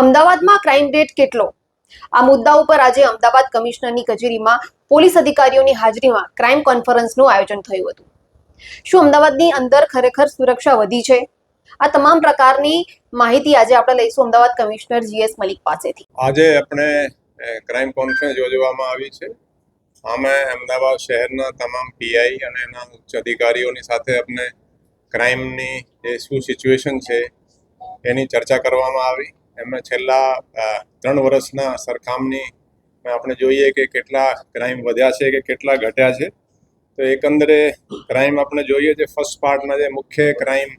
અમદાવાદમાં crime rate કેટલો? આ મુદ્દા ઉપર આજે અમદાવાદ કમિશનરની કચેરીમાં પોલીસ અધિકારીઓની હાજરીમાં ક્રાઇમ કોન્ફરન્સનું આયોજન થયું હતું. શું અમદાવાદની અંદર ખરેખર સુરક્ષા વધી છે? આ તમામ પ્રકારની માહિતી આજે આપણે લઈશું અમદાવાદ કમિશનર જીએસ મલિક પાસેથી. આજે આપણે ક્રાઇમ કોન્ફરન્સ યોજવામાં આવી છે. આમાં અમદાવાદ શહેરના તમામ પીઆઈ અને એના ઉચ્ચ અધિકારીઓની સાથે આપણે ક્રાઇમની જે શું સિચ્યુએશન છે, એની ચર્ચા કરવામાં આવી. એમાં છેલ્લા ત્રણ વર્ષના સરખામણી આપણે જોઈએ કે કેટલા ક્રાઇમ વધ્યા છે કે કેટલા ઘટ્યા છે. તો એકંદરે ક્રાઇમ આપણે જોઈએ જે ફર્સ્ટ પાર્ટના જે મુખ્ય ક્રાઇમ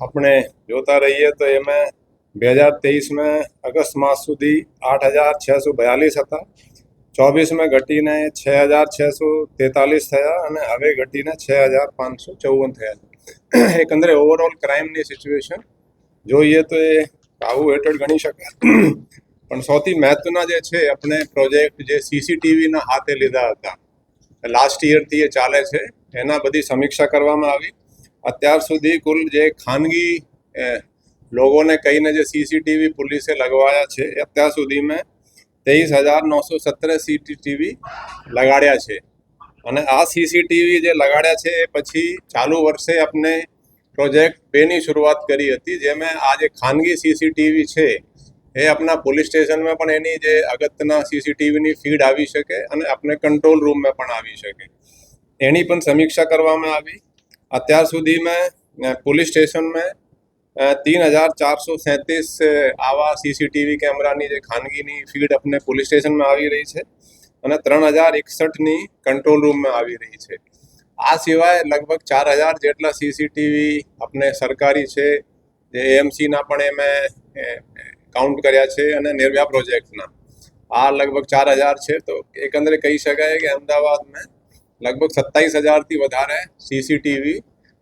આપણે જોતા રહીએ તો એમાં બે હજાર તેવીસમાં અગસ્ત માસ સુધી આઠ હજાર છસો બયાલીસ હતા. ચોવીસમાં ઘટીને છ હજાર છસો તેતાલીસ થયા અને હવે ઘટીને છ હજાર પાંચસો ચૌવન થયા છે. એકંદરે ઓવરઓલ ક્રાઇમની સિચ્યુએશન જોઈએ તો એ કાબુ હેઠળ ગણી શકાય પણ સૌથી મહત્વના જે છે, આપણે પ્રોજેક્ટ જે સીસીટીવીના હાથે લીધા હતા લાસ્ટ યરથી એ ચાલે છે, એના બધી સમીક્ષા કરવામાં આવી. અત્યાર સુધી કુલ જે ખાનગી લોકોને કહીને જે સીસીટીવી પોલીસે લગવાયા છે, અત્યાર સુધીમાં તેવીસ હજાર નવસો સત્તર સીસીટીવી લગાડ્યા છે. અને આ સીસીટીવી જે લગાડ્યા છે, એ પછી ચાલુ વર્ષે આપણે પ્રોજેક્ટ બેની શરૂઆત કરી હતી જેમાં આ જે ખાનગી સીસીટીવી છે એ આપણા પોલીસ સ્ટેશનમાં પણ એની જે અગત્યના સીસીટીવીની ફીડ આવી શકે અને આપણે કંટ્રોલ રૂમમાં પણ આવી શકે એની પણ સમીક્ષા કરવામાં આવી અત્યાર સુધીમાં અ, પોલીસ સ્ટેશનમાં तीन हजार चार सौ सैंतीस આવા સીસીટીવી કેમેરાની જે ખાનગીની ફીડ આપણે પોલીસ સ્ટેશનમાં આવી રહી છે અને ત્રણ હજાર એકસઠની કંટ્રોલ રૂમમાં આવી રહી છે આ સિવાય લગભગ ચાર હજાર જેટલા સીસીટીવી આપણે સરકારી છે, જે એએમસીના પણ એમાં કાઉન્ટ કર્યા છે અને નિર્ભયા પ્રોજેક્ટના આ લગભગ ચાર હજાર છે, તો એકંદરે કહી શકાય કે અમદાવાદમાં લગભગ સત્તાવીસ હજારથી વધારે સીસીટીવી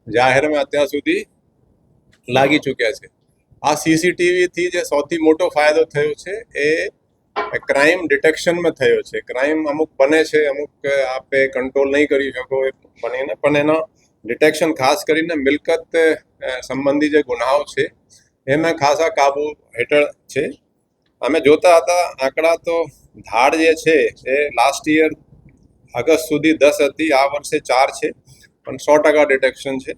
જાહેરમાં અત્યાર સુધી લાગી ચૂક્યા છે. આ સીસીટીવીથી જે સૌથી મોટો ફાયદો થયો છે, એ ક્રાઇમ ડિટેક્શનમાં થયો છે. ક્રાઇમ અમુક બને છે, અમુક આપે કંટ્રોલ નહીં કરી શકો એ બનીને, પણ એનો ડિટેક્શન ખાસ કરીને મિલકત સંબંધી જે ગુનાઓ છે એમાં ખાસા કાબુ હેઠળ છે. અમે જોતા હતા, આંકડા તો ધાડ જે છે, એ લાસ્ટ યર અગસ્ત સુધી દસ હતી, આ વર્ષે ચાર છે, પણ સો ટકા ડિટેક્શન છે.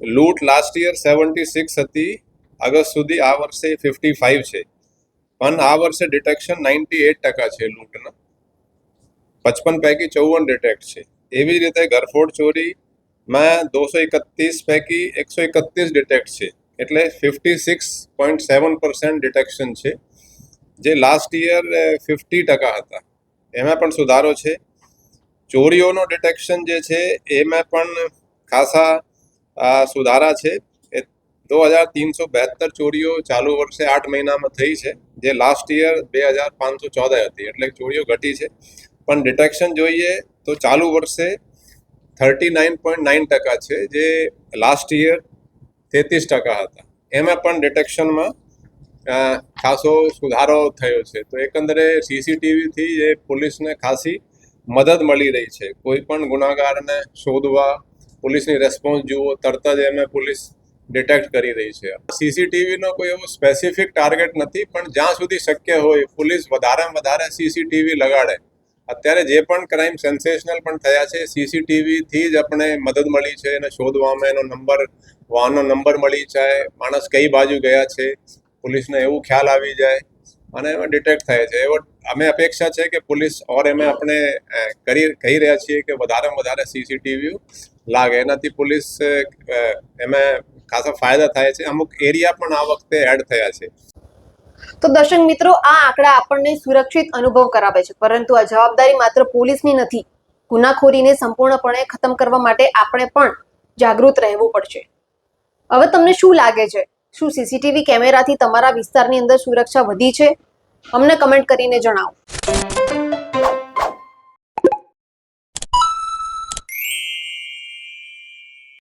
લૂંટ લાસ્ટ યર સેવન્ટી સિક્સ હતી અગસ્ત સુધી આ વર્ષે ફિફ્ટી ફાઇવ છે. પણ આ વર્ષે ડિટેક્શન નાઇન્ટી એટ ટકા છે લૂંટના. પચપન પૈકી ચૌવન ડિટેક્ટ છે. એવી જ રીતે ઘરફોડ ચોરીમાં દોસો એકત્રીસ પૈકી એકસો એકત્રીસ ડિટેક્ટ છે. એટલે fifty six point seven percent detection છે. જે લાસ્ટ યર ફિફ્ટી ટકા હતા. એમાં પણ સુધારો છે. ચોરીઓનો ડિટેક્શન જે છે, એમાં પણ ખાસા સુધારા છે. દો હજાર તીનસો બહેત્તર ચોરીઓ ચાલુ વર્ષે આઠ મહિનામાં થઈ છે, જે લાસ્ટ યર બે હજાર પાંચસો ચૌદ હતી. એટલે ચોરીઓ ઘટી છે. પણ ડિટેક્શન જોઈએ તો ચાલુ વર્ષે થર્ટી નાઇન પોઈન્ટ નાઇન ટકા છે, જે લાસ્ટ યર તેત્રીસ ટકા હતા. એમાં પણ ડિટેક્શનમાં ખાસો સુધારો થયો છે. તો એકંદરે સીસીટીવીથી એ પોલીસને ખાસી મદદ મળી રહી છે. કોઈ પણ ગુનાગારને શોધવા, પોલીસની રેસ્પોન્સ જુઓ, તરત જ એને પોલીસ ડિટેક્ટ કરી રહી છે. સીસીટીવીનો કોઈ એવો સ્પેસિફિક ટાર્ગેટ નથી, પણ જ્યાં સુધી શક્ય હોય, પોલીસ વધારેમાં વધારે સીસીટીવી લગાડે. અત્યારે જે પણ ક્રાઇમ સેન્સેશનલ પણ થયા છે સીસીટીવીથી જ આપણે મદદ મળી છે એને શોધવામાં એનો નંબર વાહનનો નંબર મળી જાય, માણસ કઈ બાજુ ગયા છે, પોલીસને એવું ખ્યાલ આવી જાય, અને એમાં ડિટેક્ટ થાય છે. એવો અમે અપેક્ષા છે કે પોલીસ ઓર એમે આપણે કરી, કહી રહ્યા છીએ કે વધારેમાં વધારે સીસીટીવી લાગે. એનાથી પોલીસ એમાં ખાસા ફાયદા થાય છે. અમુક એરિયા પણ આ વખતે એડ થયા છે. તો દર્શક મિત્રો, આ આંકડા આપણને સુરક્ષિત અનુભવ કરાવે છે. પરંતુ આ જવાબદારી માત્ર પોલીસની નથી. ગુનાખોરીને સંપૂર્ણપણે ખતમ કરવા માટે આપણે પણ જાગૃત રહેવું પડશે. હવે તમને શું લાગે છે? શું સીસીટીવી કેમેરાથી તમારા વિસ્તારની અંદર સુરક્ષા વધી છે? અમને કમેન્ટ કરીને જણાવો.